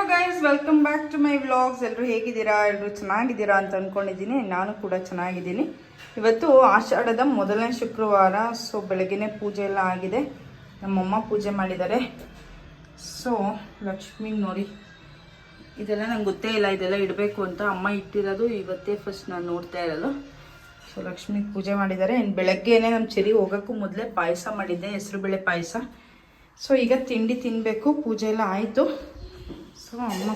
Hello guys welcome back to my vlogs ಎಲ್ಲರೂ ಹೇಗಿದ್ದೀರಾ? ಎಲ್ಲರೂ ಚೆನ್ನಾಗಿದ್ದೀರಾ ಅಂತ ಅಂದ್ಕೊಂಡಿದ್ದೀನಿ ನಾನು ಕೂಡ ಚೆನ್ನಾಗಿದ್ದೀನಿ. ಇವತ್ತು ಆಷಾಢದ ಮೊದಲನೇ ಶುಕ್ರವಾರ ಸೊ ಬೆಳಗ್ಗೆ ಪೂಜೆ ಎಲ್ಲ ಆಗಿದೆ. ನಮ್ಮಮ್ಮ ಪೂಜೆ ಮಾಡಿದ್ದಾರೆ. ಸೊ ಲಕ್ಷ್ಮಿ ನೋಡಿ. ಇದೆಲ್ಲ ನಂಗೆ ಗೊತ್ತೇ ಇಲ್ಲ. ಇದೆಲ್ಲ ಇಡಬೇಕು ಅಂತ ಅಮ್ಮ ಇಟ್ಟಿರೋದು. ಇವತ್ತೇ ಫಸ್ಟ್ ನಾನು ನೋಡ್ತಾ ಇರೋದು. ಸೊ ಲಕ್ಷ್ಮಿ ಪೂಜೆ ಮಾಡಿದ್ದಾರೆ. ಇನ್ನು ಬೆಳಗ್ಗೆನೆ ನಮ್ಮ ಚೆರಿ ಹೋಗೋಕ್ಕೂ ಮೊದಲೇ ಪಾಯಸ ಮಾಡಿದ್ದೆ. ಹೆಸರುಬೇಳೆ ಪಾಯಸ. ಸೊ ಈಗ ತಿಂಡಿ ತಿನ್ನಬೇಕು ಪೂಜೆ ಎಲ್ಲ ಆಯಿತು. ಸೊ, ಅಮ್ಮ.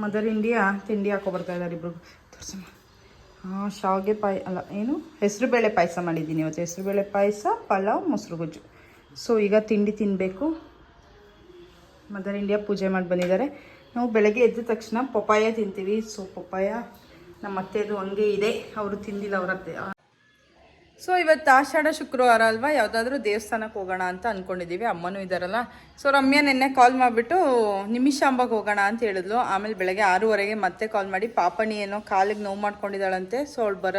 ಮದರ್ ಇಂಡಿಯಾ ತಿಂಡಿ ಹಾಕೋ ಬರ್ತಾ ಇದ್ದಾರೆ ಇಬ್ರು. ತೋರ್ಸಮ್ಮ. ಹಾಂ ಶಾವಿಗೆ ಪಾಯ, ಅಲ್ಲ, ಏನು? ಹೆಸರುಬೇಳೆ ಪಾಯಸ ಮಾಡಿದ್ದೀನಿ ಇವತ್ತು. ಹೆಸರುಬೇಳೆ ಪಾಯಸ, ಪಲಾವ್, ಮೊಸರು ಗೊಜ್ಜು. ಸೊ ಈಗ ತಿಂಡಿ ತಿನ್ನಬೇಕು ಮದರ್ ಇಂಡಿಯಾ ಪೂಜೆ ಮಾಡಿ ಬಂದಿದ್ದಾರೆ. ನಾವು ಬೆಳಗ್ಗೆ ಎದ್ದ ತಕ್ಷಣ ಪಪ್ಪಾಯ ತಿಂತೀವಿ. ಸೊ ಪಪ್ಪಾಯ ನಮ್ಮ ಅತ್ತೆದು ಹಂಗೆ ಇದೆ. ಅವರು ತಿಂದಿಲ್ಲ, ಅವ್ರ ಅತ್ತೆ. ಸೊ ಇವತ್ತು ಆಷಾಢ, ಶುಕ್ರವಾರ ಅಲ್ವಾ? ಯಾವುದಾದ್ರೂ ದೇವಸ್ಥಾನಕ್ಕೆ ಹೋಗೋಣ ಅಂತ ಅಂದ್ಕೊಂಡಿದ್ದೀವಿ ಅಮ್ಮನೂ ಇದ್ದಾರಲ್ಲ ಸೊ ರಮ್ಯಾ ನಿನ್ನೆ ಕಾಲ್ ಮಾಡಿಬಿಟ್ಟು ನಿಮಿಷಾಂಬಗೆ ಹೋಗೋಣ ಅಂತ ಹೇಳಿದ್ಲು. ಆಮೇಲೆ ಬೆಳಗ್ಗೆ ಆರೂವರೆಗೆ ಮತ್ತೆ ಕಾಲ್ ಮಾಡಿ, ಪಾಪಣಿ ಏನೋ ಕಾಲಿಗೆ ನೋವು ಮಾಡ್ಕೊಂಡಿದ್ದಾಳಂತೆ. ಸೊ ಅವಳು ಬರ,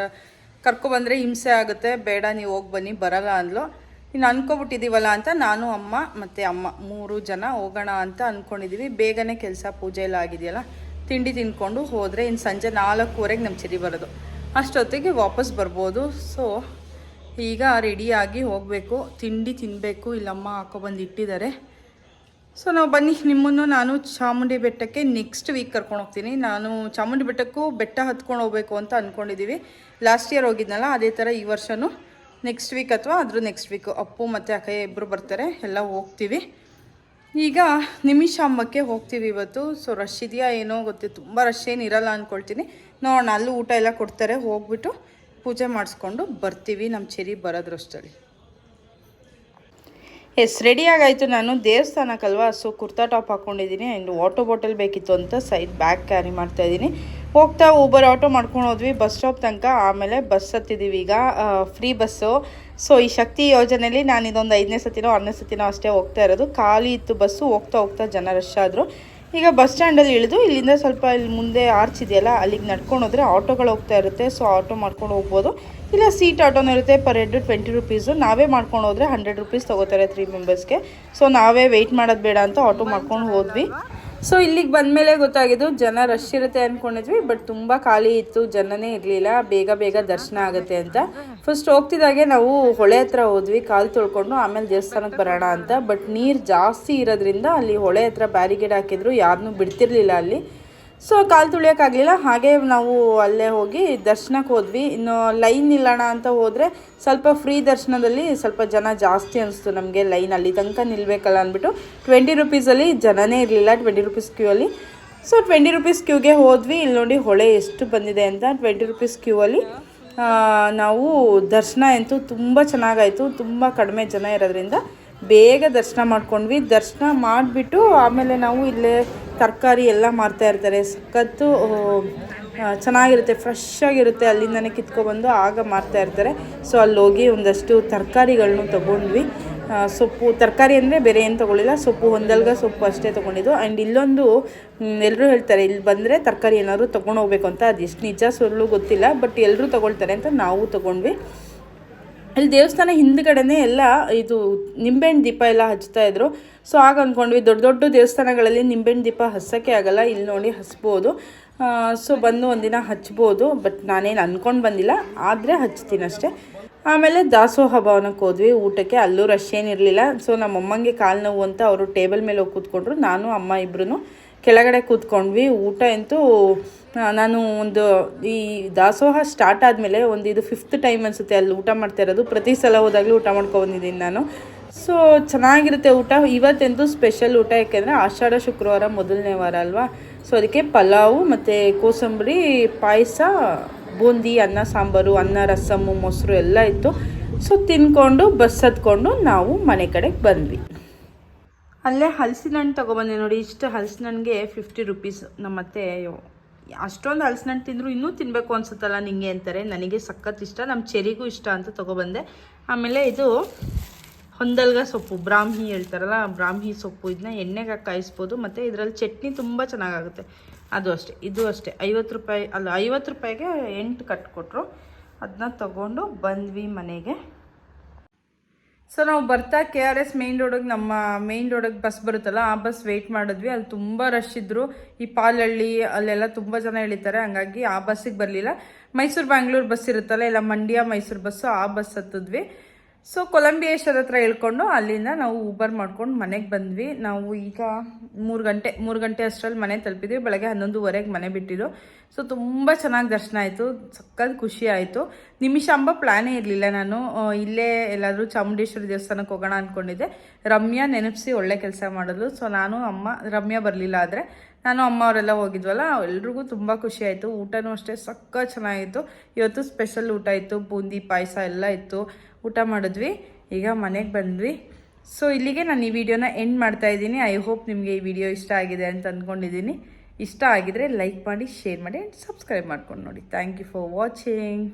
ಕರ್ಕೊಬಂದರೆ ಹಿಂಸೆ ಆಗುತ್ತೆ. ಬೇಡ, ನೀವು ಹೋಗಿ ಬನ್ನಿ, ಬರಲ್ಲ ಅಂದ್ಲು. ಇನ್ನು ಅಂದ್ಕೊಬಿಟ್ಟಿದ್ದೀವಲ್ಲ ಅಂತ ನಾನು, ಅಮ್ಮ ಮತ್ತು ಅಮ್ಮ ಮೂರು ಜನ ಹೋಗೋಣ ಅಂತ ಅಂದ್ಕೊಂಡಿದ್ದೀವಿ ಬೇಗನೆ ಕೆಲಸ, ಪೂಜೆ ಎಲ್ಲ ಆಗಿದೆಯಲ್ಲ, ತಿಂಡಿ ತಿನ್ಕೊಂಡು ಹೋದರೆ ಇನ್ನು ಸಂಜೆ ನಾಲ್ಕೂವರೆಗೆ ನಮ್ಮ ಚಿರಿ ಬರೋದು. ಅಷ್ಟೊತ್ತಿಗೆ ವಾಪಸ್ ಬರ್ಬೋದು. ಸೊ ಈಗ ರೆಡಿಯಾಗಿ ಹೋಗಬೇಕು. ತಿಂಡಿ ತಿನ್ನಬೇಕು ಇಲ್ಲಮ್ಮ ಹಾಕೊಬಂದು ಇಟ್ಟಿದ್ದಾರೆ ಸೊ ನಾವು ಬನ್ನಿ. ನಿಮ್ಮನ್ನು ನಾನು ಚಾಮುಂಡಿ ಬೆಟ್ಟಕ್ಕೆ ನೆಕ್ಸ್ಟ್ ವೀಕ್ ಕರ್ಕೊಂಡು ಹೋಗ್ತೀನಿ. ನಾನು ಚಾಮುಂಡಿ ಬೆಟ್ಟಕ್ಕೂ ಬೆಟ್ಟ ಹತ್ಕೊಂಡು ಹೋಗ್ಬೇಕು ಅಂತ ಅಂದ್ಕೊಂಡಿದ್ದೀವಿ ಲಾಸ್ಟ್ ಇಯರ್ ಹೋಗಿದ್ನಲ್ಲ, ಅದೇ ಥರ ಈ ವರ್ಷವೂ ನೆಕ್ಸ್ಟ್ ವೀಕ್ ಅಥವಾ ಅದ್ರ ನೆಕ್ಸ್ಟ್ ವೀಕು ಅಪ್ಪು ಮತ್ತು ಅಕ್ಕಯ್ಯ ಇಬ್ಬರು ಬರ್ತಾರೆ. ಎಲ್ಲ ಹೋಗ್ತೀವಿ. ಈಗ ನಿಮಿಷಾಂಬಕ್ಕೆ ಹೋಗ್ತೀವಿ ಇವತ್ತು. ಸೊ ರಶ್ ಇದೆಯಾ ಏನೋ ಗೊತ್ತಿಲ್ಲ. ತುಂಬ ರಶ್ ಏನಿರಲ್ಲ ಅಂದ್ಕೊಳ್ತೀನಿ ನೋಡೋಣ, ಅಲ್ಲೂ ಊಟ ಎಲ್ಲ ಕೊಡ್ತಾರೆ. ಹೋಗ್ಬಿಟ್ಟು ಪೂಜೆ ಮಾಡಿಸ್ಕೊಂಡು ಬರ್ತೀವಿ ನಮ್ಮ ಚೆರಿ ಬರೋದ್ರಷ್ಟಲ್ಲಿ ಎಸ್ ರೆಡಿ ಆಗಾಯಿತು. ನಾನು ದೇವಸ್ಥಾನಕ್ಕಲ್ವಾ? ಸೊ ಕುರ್ತಾ ಟಾಪ್ ಹಾಕ್ಕೊಂಡಿದ್ದೀನಿ ಆ್ಯಂಡ್ ವಾಟರ್ ಬಾಟಲ್ ಬೇಕಿತ್ತು ಅಂತ ಸೈಡ್ ಬ್ಯಾಗ್ ಕ್ಯಾರಿ ಮಾಡ್ತಾ ಇದ್ದೀನಿ. ಹೋಗ್ತಾ ಊಬರ್ ಆಟೋ ಮಾಡ್ಕೊಂಡು ಹೋದ್ವಿ. ಬಸ್ ಸ್ಟಾಪ್ ತನಕ ಆಮೇಲೆ ಬಸ್ ಹತ್ತಿದ್ದೀವಿ ಈಗ. ಫ್ರೀ ಬಸ್ಸು ಸೊ ಈ ಶಕ್ತಿ ಯೋಜನೆಯಲ್ಲಿ ನಾನು ಇದೊಂದು ಐದನೇ ಸತಿನೋ, ಆರನೇ ಸತಿನೋ ಅಷ್ಟೇ ಹೋಗ್ತಾ ಇರೋದು. ಖಾಲಿ ಇತ್ತು ಬಸ್ಸು ಹೋಗ್ತಾ ಹೋಗ್ತಾ ಜನ ರಶ್ ಆದರು. ಈಗ ಬಸ್ ಸ್ಟ್ಯಾಂಡಲ್ಲಿ ಇಳಿದು ಇಲ್ಲಿಂದ ಸ್ವಲ್ಪ ಇಲ್ಲಿ ಮುಂದೆ ಆರ್ಚ್ ಇದೆಯಲ್ಲ, ಅಲ್ಲಿಗೆ ನಡ್ಕೊಂಡು ಹೋದರೆ ಆಟೋಗಳು ಹೋಗ್ತಾ ಇರುತ್ತೆ. ಸೊ ಆಟೋ ಮಾಡ್ಕೊಂಡು ಹೋಗ್ಬೋದು. ಇಲ್ಲ, ಸೀಟ್ ಆಟೋನೂ ಇರುತ್ತೆ. ಪರ್ ಹೆಡ್ ಟ್ವೆಂಟಿ ರುಪೀಸು ನಾವೇ ಮಾಡ್ಕೊಂಡು ಹೋದರೆ ಹಂಡ್ರೆಡ್ ರುಪೀಸ್ ತೊಗೋತಾರೆ ತ್ರೀ ಮೆಂಬರ್ಸ್ಗೆ ಸೊ ನಾವೇ ವೆಯ್ಟ್ ಮಾಡೋದು ಬೇಡ ಅಂತ ಆಟೋ ಮಾಡ್ಕೊಂಡು ಹೋದ್ವಿ. ಸೊ ಇಲ್ಲಿಗೆ ಬಂದಮೇಲೆ ಗೊತ್ತಾಗಿದ್ದು ಜನ ರಶ್ ಇರುತ್ತೆ ಅಂದ್ಕೊಂಡಿದ್ವಿ ಬಟ್ ತುಂಬ ಖಾಲಿ ಇತ್ತು, ಜನನೇ ಇರಲಿಲ್ಲ, ಬೇಗ ಬೇಗ ದರ್ಶನ ಆಗುತ್ತೆ ಅಂತ. ಫಸ್ಟ್ ಹೋಗ್ತಿದ್ದಾಗೆ ನಾವು ಹೊಳೆ ಹತ್ರ ಹೋದ್ವಿ, ಕಾಲು ತೊಳ್ಕೊಂಡು ಆಮೇಲೆ ದೇವಸ್ಥಾನಕ್ಕೆ ಬರೋಣ ಅಂತ. ಬಟ್ ನೀರು ಜಾಸ್ತಿ ಇರೋದ್ರಿಂದ ಅಲ್ಲಿ ಹೊಳೆ ಹತ್ರ ಬ್ಯಾರಿಗೇಡ್ ಹಾಕಿದ್ರು ಯಾರನ್ನೂ ಬಿಡ್ತಿರ್ಲಿಲ್ಲ ಅಲ್ಲಿ. ಸೊ ಕಾಲು ತುಳಿಯೋಕ್ಕಾಗಲಿಲ್ಲ, ಹಾಗೆ ನಾವು ಅಲ್ಲೇ ಹೋಗಿ ದರ್ಶನಕ್ಕೆ ಹೋದ್ವಿ. ಇನ್ನು ಲೈನ್ ನಿಲ್ಲೋಣ ಅಂತ ಹೋದರೆ ಸ್ವಲ್ಪ ಫ್ರೀ ದರ್ಶನದಲ್ಲಿ ಸ್ವಲ್ಪ ಜನ ಜಾಸ್ತಿ ಅನಿಸ್ತು ನಮಗೆ ಲೈನ್ ಅಲ್ಲಿ ತನಕ ನಿಲ್ಲಬೇಕಲ್ಲ ಅಂದ್ಬಿಟ್ಟು. ಟ್ವೆಂಟಿ ರುಪೀಸಲ್ಲಿ ಜನನೇ ಇರಲಿಲ್ಲ, ಟ್ವೆಂಟಿ ರುಪೀಸ್ ಕ್ಯೂ ಅಲ್ಲಿ. ಸೊ ಟ್ವೆಂಟಿ ರುಪೀಸ್ ಕ್ಯೂಗೆ ಹೋದ್ವಿ. ಇಲ್ಲಿ ನೋಡಿ ಹೊಳೆ ಎಷ್ಟು ಬಂದಿದೆ ಅಂತ. ಟ್ವೆಂಟಿ ರುಪೀಸ್ ಕ್ಯೂ ಅಲ್ಲಿ ನಾವು ದರ್ಶನ ಅಂತೂ ತುಂಬ ಚೆನ್ನಾಗಾಯಿತು. ತುಂಬ ಕಡಿಮೆ ಜನ ಇರೋದ್ರಿಂದ ಬೇಗ ದರ್ಶನ ಮಾಡ್ಕೊಂಡ್ವಿ. ದರ್ಶನ ಮಾಡಿಬಿಟ್ಟು ಆಮೇಲೆ ನಾವು ಇಲ್ಲೇ ತರಕಾರಿ ಎಲ್ಲ ಮಾರ್ತಾ ಇರ್ತಾರೆ. ಸಖತ್ತು ಚೆನ್ನಾಗಿರುತ್ತೆ ಫ್ರೆಶ್ ಆಗಿರುತ್ತೆ. ಅಲ್ಲಿಂದನೇ ಕಿತ್ಕೊಬಂದು ಆಗ ಮಾರ್ತಾ ಇರ್ತಾರೆ. ಸೊ ಅಲ್ಲಿ ಹೋಗಿ ಒಂದಷ್ಟು ತರಕಾರಿಗಳನ್ನು ತೊಗೊಂಡ್ವಿ. ಸೊಪ್ಪು, ತರಕಾರಿ ಅಂದರೆ ಬೇರೆ ಏನು ತೊಗೊಳ್ಳಿಲ್ಲ. ಸೊಪ್ಪು ಹೊಂದಲ್ಗ ಸೊಪ್ಪು ಅಷ್ಟೇ ತೊಗೊಂಡಿದ್ದು. ಆ್ಯಂಡ್ ಇಲ್ಲೊಂದು ಎಲ್ಲರೂ ಹೇಳ್ತಾರೆ, ಇಲ್ಲಿ ಬಂದರೆ ತರಕಾರಿ ಏನಾದ್ರು ತೊಗೊಂಡು ಹೋಗ್ಬೇಕು ಅಂತ. ಅದು ಎಷ್ಟು ನಿಜ ಸುಳ್ಳು ಗೊತ್ತಿಲ್ಲ. ಬಟ್ ಎಲ್ಲರೂ ತೊಗೊಳ್ತಾರೆ ಅಂತ ನಾವು ತೊಗೊಂಡ್ವಿ. ಅಲ್ಲಿ ದೇವಸ್ಥಾನ ಹಿಂದ್ಗಡೆನೇ ಎಲ್ಲ ಇದು ನಿಂಬೆಹಣ್ಣು ದೀಪ ಎಲ್ಲ ಹಚ್ತಾ ಇದ್ರು. ಸೊ ಆಗ ಅಂದ್ಕೊಂಡ್ವಿ ದೊಡ್ಡ ದೊಡ್ಡ ದೇವಸ್ಥಾನಗಳಲ್ಲಿ ನಿಂಬೆಹಣ್ಣು ದೀಪ ಹಚ್ಚೋಕ್ಕೆ ಆಗಲ್ಲ, ಇಲ್ಲಿ ನೋಡಿ ಹಚ್ಬೋದು ಸೊ ಬಂದು ಒಂದಿನ ಹಚ್ಬೋದು ಬಟ್ ನಾನೇನು ಅಂದ್ಕೊಂಡು ಬಂದಿಲ್ಲ, ಆದರೆ ಹಚ್ತೀನಿ ಅಷ್ಟೇ. ಆಮೇಲೆ ದಾಸೋಹ ಭವನಕ್ಕೆ ಹೋದ್ವಿ, ಊಟಕ್ಕೆ. ಅಲ್ಲೂ ರಶ್ ಏನಿರಲಿಲ್ಲ. ಸೊ ನಮ್ಮ ಅಮ್ಮಂಗೆ ಕಾಲು ನೋವು ಅಂತ ಅವರು ಟೇಬಲ್ ಮೇಲೆ ಹೋಗಿ ಕೂತ್ಕೊಂಡ್ರು, ನಾನು, ಅಮ್ಮ ಇಬ್ಬರೂ ಕೆಳಗಡೆ ಕೂತ್ಕೊಂಡ್ವಿ. ಊಟ ಅಂತೂ ನಾನು ಒಂದು, ಈ ದಾಸೋಹ ಸ್ಟಾರ್ಟ್ ಆದಮೇಲೆ ಒಂದು ಇದು ಫಿಫ್ತ್ ಟೈಮ್ ಅನಿಸುತ್ತೆ ಅಲ್ಲಿ ಊಟ ಮಾಡ್ತಾ ಇರೋದು. ಪ್ರತಿ ಸಲ ಹೋದಾಗಲೂ ಊಟ ಮಾಡ್ಕೊಬಂದಿದ್ದೀನಿ ನಾನು. ಸೊ ಚೆನ್ನಾಗಿರುತ್ತೆ ಊಟ. ಇವತ್ತೆಂತೂ ಸ್ಪೆಷಲ್ ಊಟ, ಯಾಕೆಂದರೆ ಆಷಾಢ, ಶುಕ್ರವಾರ ಮೊದಲನೇ ವಾರ ಅಲ್ವಾ? ಸೊ ಅದಕ್ಕೆ ಪಲಾವು ಮತ್ತು ಕೋಸಂಬರಿ, ಪಾಯಸ, ಬೂಂದಿ, ಅನ್ನ, ಸಾಂಬಾರು, ಅನ್ನ ರಸಮ್ಮು ಮೊಸರು ಎಲ್ಲ ಇತ್ತು. ಸೊ ತಿನ್ಕೊಂಡು, ಬಸ್ ಹತ್ಕೊಂಡು ನಾವು ಮನೆ ಕಡೆಗೆ ಬಂದ್ವಿ. ಅಲ್ಲೇ ಹಲಸಿನ ಹಣ್ಣು ತೊಗೊಬಂದೆ ನೋಡಿ, ಇಷ್ಟು ಹಲಸಿನ ಹಣ್ಣಿಗೆ ಫಿಫ್ಟಿ ರುಪೀಸ್ ನಮ್ಮತ್ತೆ ಅಷ್ಟೊಂದು ಹಲಸಿನ ಹಣ್ಣು ತಿಂದರೂ ಇನ್ನೂ ತಿನ್ನಬೇಕು ಅನ್ಸುತ್ತಲ್ಲ ನಿಂಗೆ ಅಂತಾರೆ. ನನಗೆ ಸಖತ್ ಇಷ್ಟ ನಮ್ಮ ಚೆರಿಗೂ ಇಷ್ಟ ಅಂತ ತೊಗೊಬಂದೆ ಆಮೇಲೆ ಇದು ಹೊಂದಲ್ಗ ಸೊಪ್ಪು, ಬ್ರಾಹ್ಮಿ ಹೇಳ್ತಾರಲ್ಲ, ಬ್ರಾಹ್ಮಿ ಸೊಪ್ಪು ಇದನ್ನ ಎಣ್ಣೆಗೆ ಕಾಯಿಸ್ಬೋದು, ಮತ್ತು ಇದರಲ್ಲಿ ಚಟ್ನಿ ತುಂಬ ಚೆನ್ನಾಗಾಗುತ್ತೆ. ಅದು ಅಷ್ಟೇ, ಇದು ಅಷ್ಟೇ, ಐವತ್ತು ರೂಪಾಯಿ, ಅಲ್ಲ ಐವತ್ತು ರೂಪಾಯಿಗೆ ಎಂಟು ಕಟ್ಕೊಟ್ರು ಅದನ್ನ ತೊಗೊಂಡು ಬಂದ್ವಿ ಮನೆಗೆ. ಸೊ ನಾವು ಬರ್ತಾ ಕೆ ಆರ್ ಎಸ್ ಮೇನ್ ರೋಡಿಗೆ ನಮ್ಮ ಮೇನ್ ರೋಡಿಗೆ ಬಸ್ ಬರುತ್ತಲ್ಲ, ಆ ಬಸ್ ವೆಯ್ಟ್ ಮಾಡಿದ್ವಿ. ಅಲ್ಲಿ ತುಂಬ ರಶ್ ಇದ್ದರು ಈ ಪಾಲಹಳ್ಳಿ, ಅಲ್ಲೆಲ್ಲ ತುಂಬ ಜನ ಇಳಿತಾರೆ ಹಂಗಾಗಿ ಆ ಬಸ್ಸಿಗೆ ಬರಲಿಲ್ಲ. ಮೈಸೂರು ಬ್ಯಾಂಗ್ಳೂರು ಬಸ್ ಇರುತ್ತಲ್ಲ, ಇಲ್ಲ ಮಂಡ್ಯ ಮೈಸೂರು ಬಸ್ಸು ಆ ಬಸ್ ಹತ್ತಿದ್ವಿ. ಸೊ ಕೊಲಂಬಿಯೇಶ್ವರ ಹತ್ರ ಇಳ್ಕೊಂಡು ಅಲ್ಲಿಂದ ನಾವು ಊಬರ್ ಮಾಡ್ಕೊಂಡು ಮನೆಗೆ ಬಂದ್ವಿ. ನಾವು ಈಗ ಮೂರು ಗಂಟೆ ಮೂರು ಗಂಟೆ ಅಷ್ಟರಲ್ಲಿ ಮನೆ ತಲುಪಿದ್ವಿ. ಬೆಳಗ್ಗೆ ಹನ್ನೊಂದುವರೆಗೆ ಮನೆ ಬಿಟ್ಟಿದ್ರು ಸೊ ತುಂಬ ಚೆನ್ನಾಗಿ ದರ್ಶನ ಆಯಿತು. ಸಕ್ಕತ್ ಖುಷಿ ಆಯಿತು. ನಿಮಿಷಾಂಬ ಪ್ಲ್ಯಾನೇ ಇರಲಿಲ್ಲ ನಾನು. ಇಲ್ಲೇ ಎಲ್ಲಾದರೂ ಚಾಮುಂಡೇಶ್ವರಿ ದೇವಸ್ಥಾನಕ್ಕೆ ಹೋಗೋಣ ಅಂದ್ಕೊಂಡಿದ್ದೆ ರಮ್ಯಾ ನೆನಪಿಸಿ ಒಳ್ಳೆ ಕೆಲಸ ಮಾಡಿದ್ಲು. ಸೊ ನಾನು, ಅಮ್ಮ, ರಮ್ಯಾ ಬರಲಿಲ್ಲ ಆದರೆ ನಾನು, ಅಮ್ಮ ಅವರೆಲ್ಲ ಹೋಗಿದ್ವಲ್ಲ, ಎಲ್ರಿಗೂ ತುಂಬ ಖುಷಿ ಆಯಿತು. ಊಟನೂ ಅಷ್ಟೇ ಸಕ್ಕ ಚೆನ್ನಾಗಿತ್ತು. ಇವತ್ತು ಸ್ಪೆಷಲ್ ಊಟ ಇತ್ತು. ಬೂಂದಿ, ಪಾಯಸ ಎಲ್ಲ ಇತ್ತು. ಊಟ ಮಾಡಿದ್ವಿ, ಈಗ ಮನೆಗೆ ಬಂದ್ವಿ. ಸೊ ಇಲ್ಲಿಗೆ ನಾನು ಈ ವಿಡಿಯೋನ ಎಂಡ್ ಮಾಡ್ತಾ ಇದ್ದೀನಿ. ಐ ಹೋಪ್ ನಿಮಗೆ ಈ ವಿಡಿಯೋ ಇಷ್ಟ ಆಗಿದೆ ಅಂತ ಅಂದ್ಕೊಂಡಿದ್ದೀನಿ ಇಷ್ಟ ಆಗಿದ್ರೆ ಲೈಕ್ ಮಾಡಿ ಶೇರ್ ಮಾಡಿ ಆ್ಯಂಡ್ ಸಬ್ಸ್ಕ್ರೈಬ್ ಮಾಡ್ಕೊಂಡು ನೋಡಿ. Thank you for watching